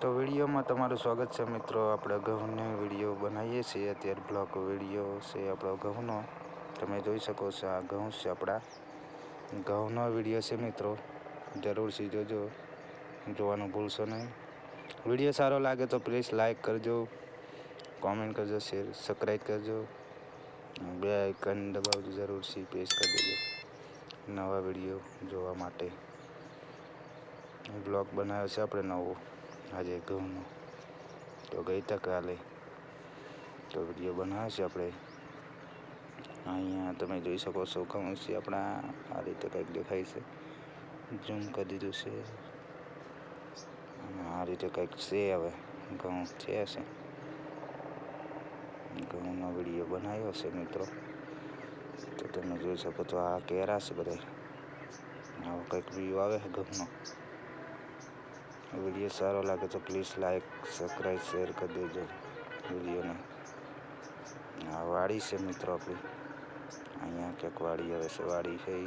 તો વિડીયોમાં તમારું સ્વાગત છે મિત્રો. આપણે ઘઉંનો વીડિયો બનાવીએ છીએ. અત્યારે બ્લોક વીડિયો છે આપણો ઘઉંનો તમે જોઈ શકો છો આ ઘઉં છે આપણા. ઘઉંનો વીડિયો છે મિત્રો. જરૂરથી જોજો. જોવાનું ભૂલશો નહીં. વીડિયો સારો લાગે તો પ્લીઝ લાઈક કરજો. કોમેન્ટ કરજો, શેર, સબસ્ક્રાઈબ કરજો. બે આઇકન દબાવજો જરૂરથી. પ્રેસ કરી દેજો. નવા વીડિયો જોવા માટે. બ્લોગ બનાવ્યો છે આપણે નવો. આજે ઘઉંનો. તો ગઈ કાલે. તો વીડિયો બનાવશે આપણે. અહીંયા તમે જોઈ શકો છો ઘઉં છે આપણા. આ રીતે કંઈક દેખાય છે. ઝૂમ કરી દીધું છે. આ રીતે કંઈક છે હવે. ઘઉં છે હશે. ઘઉંનો વીડિયો બનાવ્યો છે મિત્રો. તો તમે જોઈ શકો તો આ કેરા છે બધા. આવો કંઈક વ્યૂ આવે છે ઘઉંનો. વીડિયો સારો લાગે તો પ્લીઝ લાઈક, સબસ્ક્રાઈબ, શેર કરી દેજો વિડીયોને. આ વાડી છે મિત્રો આપણી. અહીંયા ક્યાંક વાડી આવે છે, વાડી છે એ